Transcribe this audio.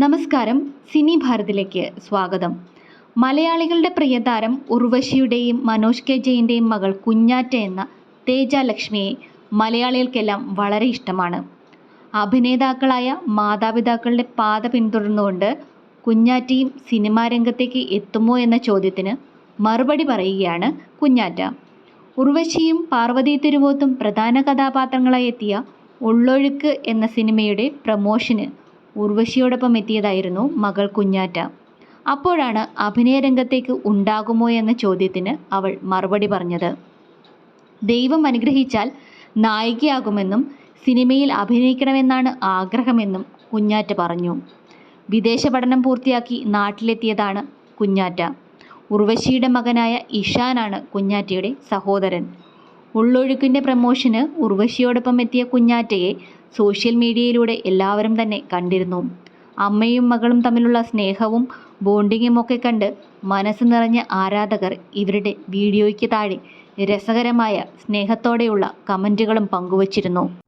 നമസ്കാരം. സിനി ഭാരതിലേക്ക് സ്വാഗതം. മലയാളികളുടെ പ്രിയതാരം ഉർവശിയുടെയും മനോജ് കെ ജയിന്റെയും മകൾ കുഞ്ഞാറ്റ എന്ന തേജ ലക്ഷ്മിയെ മലയാളികൾക്കെല്ലാം വളരെ ഇഷ്ടമാണ്. അഭിനേതാക്കളായ മാതാപിതാക്കളുടെ പാത പിന്തുടർന്നുകൊണ്ട് കുഞ്ഞാറ്റയും സിനിമാ രംഗത്തേക്ക് എത്തുമോ എന്ന ചോദ്യത്തിന് മറുപടി പറയുകയാണ് കുഞ്ഞാറ്റ. ഉർവശിയും പാർവതി തിരുവോത്തും പ്രധാന കഥാപാത്രങ്ങളായി എത്തിയ ഉള്ളൊഴുക്ക് എന്ന സിനിമയുടെ പ്രമോഷന് ഉർവശിയോടൊപ്പം എത്തിയതായിരുന്നു മകൾ കുഞ്ഞാറ്റ. അപ്പോഴാണ് അഭിനയ രംഗത്തേക്ക് ഉണ്ടാകുമോ എന്ന ചോദ്യത്തിന് അവൾ മറുപടി പറഞ്ഞത്. ദൈവം അനുഗ്രഹിച്ചാൽ നായികയാകുമെന്നും സിനിമയിൽ അഭിനയിക്കണമെന്നാണ് ആഗ്രഹമെന്നും കുഞ്ഞാറ്റ പറഞ്ഞു. വിദേശ പഠനം പൂർത്തിയാക്കി നാട്ടിലെത്തിയതാണ് കുഞ്ഞാറ്റ. ഉർവശിയുടെ മകനായ ഇഷാനാണ് കുഞ്ഞാറ്റയുടെ സഹോദരൻ. ഉള്ളൊഴുക്കിന്റെ പ്രമോഷന് ഉർവശിയോടൊപ്പം എത്തിയ കുഞ്ഞാറ്റയെ സോഷ്യൽ മീഡിയയിലൂടെ എല്ലാവരും തന്നെ കണ്ടിരുന്നു. അമ്മയും മകളും തമ്മിലുള്ള സ്നേഹവും ബോണ്ടിങ്ങും ഒക്കെ കണ്ട് മനസ്സ് നിറഞ്ഞ ആരാധകർ ഇവരുടെ വീഡിയോയ്ക്ക് താഴെ രസകരമായ സ്നേഹത്തോടെയുള്ള കമന്റുകളും പങ്കുവച്ചിരുന്നു.